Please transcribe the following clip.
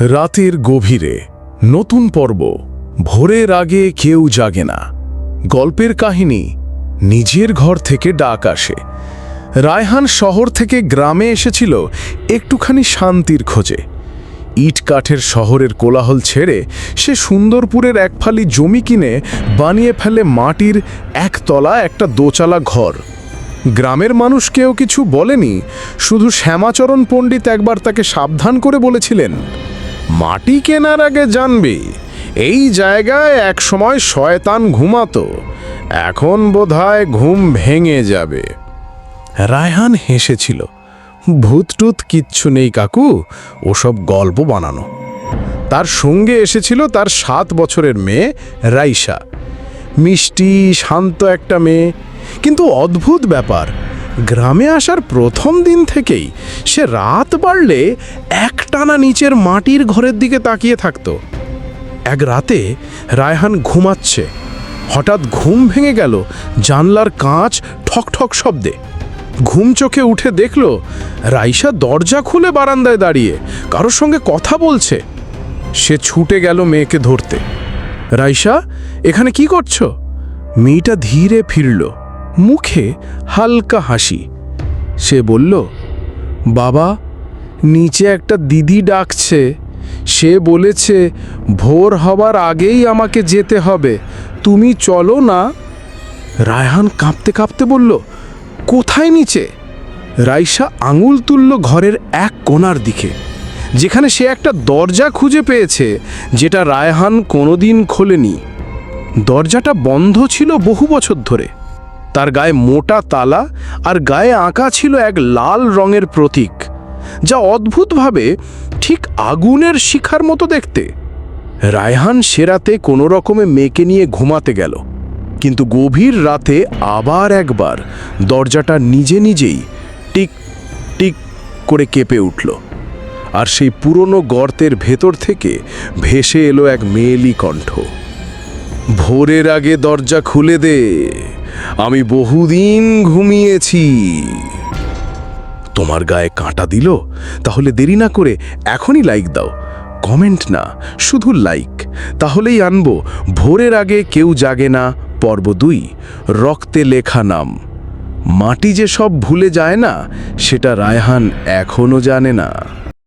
রাতের গভীরে নতুন পর্ব, ভোরের আগে কেউ জাগে না। গল্পের কাহিনী নিজের ঘর থেকে ডাক আসে। রায়হান শহর থেকে গ্রামে এসেছিল একটুখানি শান্তির খোঁজে। ইট কাঠের শহরের কোলাহল ছেড়ে সে সুন্দরপুরের এক ফালি জমি কিনে বানিয়ে ফেলে মাটির একতলা একটা দোচালা ঘর। গ্রামের মানুষ কেউ কিছু বলেনি, শুধু শ্যামাচরণ পণ্ডিত একবার তাকে সাবধান করে বলেছিলেন মাটি কেনার আগে জানবি, এই জায়গায় একসময় শয়তান ঘুমাতো। এখন বোধহয় ঘুম ভেঙে যাবে। রায়হান হেসেছিল, ভূতটুত কিচ্ছু নেই কাকু, ওসব গল্প বানানো। তার সঙ্গে এসেছিল তার সাত বছরের মেয়ে রাইসা মিষ্টি, শান্ত একটা মেয়ে, কিন্তু অদ্ভুত ব্যাপার গ্রামে আসার প্রথম দিন থেকেই সে রাত বাড়লে একটানা নিচের মাটির ঘরের দিকে তাকিয়ে থাকতো। এক রাতে রায়হান ঘুমাচ্ছে। হঠাৎ ঘুম ভেঙে গেল, জানলার কাঁচ ঠকঠক শব্দে। ঘুম চোখে উঠে দেখল রাইসা দরজা খুলে বারান্দায় দাঁড়িয়ে কারোর সঙ্গে কথা বলছে। সে ছুটে গেল মেয়েকে ধরতে। রাইসা এখানে কি করছ? মেয়েটা ধীরে ফিরল। মুখে হালকা হাসি। সে বলল, বাবা, নিচে একটা দিদি ডাকছে। সে বলেছে, ভোর হবার আগেই আমাকে যেতে হবে। তুমি চলো না। রায়হান কাঁপতে কাঁপতে বলল, কোথায় নিচে? রাইসা আঙুল তুলল ঘরের এক কোণার দিকে, যেখানে সে একটা দরজা খুঁজে পেয়েছে, যেটা রায়হান কোনোদিন খোলেনি। দরজাটা বন্ধ ছিল বহু বছর ধরে। তার গায়ে মোটা তালা আর গায়ে আঁকা ছিল এক লাল রঙের প্রতীক, যা অদ্ভুতভাবে ঠিক আগুনের শিখার মতো দেখতে। রায়হান সেরাতে কোনো রকমে মেয়েকে নিয়ে ঘুমাতে গেল, কিন্তু গভীর রাতে আবার একবার দরজাটা নিজে নিজেই টিক টিক করে কেঁপে উঠল আর সেই পুরনো গর্তের ভেতর থেকে ভেসে এলো এক মেয়েলি কণ্ঠ। ভোরের আগে দরজা খুলে দে। আমি বহুদিন ঘুমিয়েছি। তোমার গায়ে কাঁটা দিল? তাহলে দেরি না করে এখনই লাইক দাও। কমেন্ট না, শুধু লাইক তাহলেই আনব। ভোরের আগে কেউ জাগে না, পর্ব দুই, রক্তে লেখা নাম। মাটি যে সব ভুলে যায় না, সেটা রায়হান এখনও জানে না।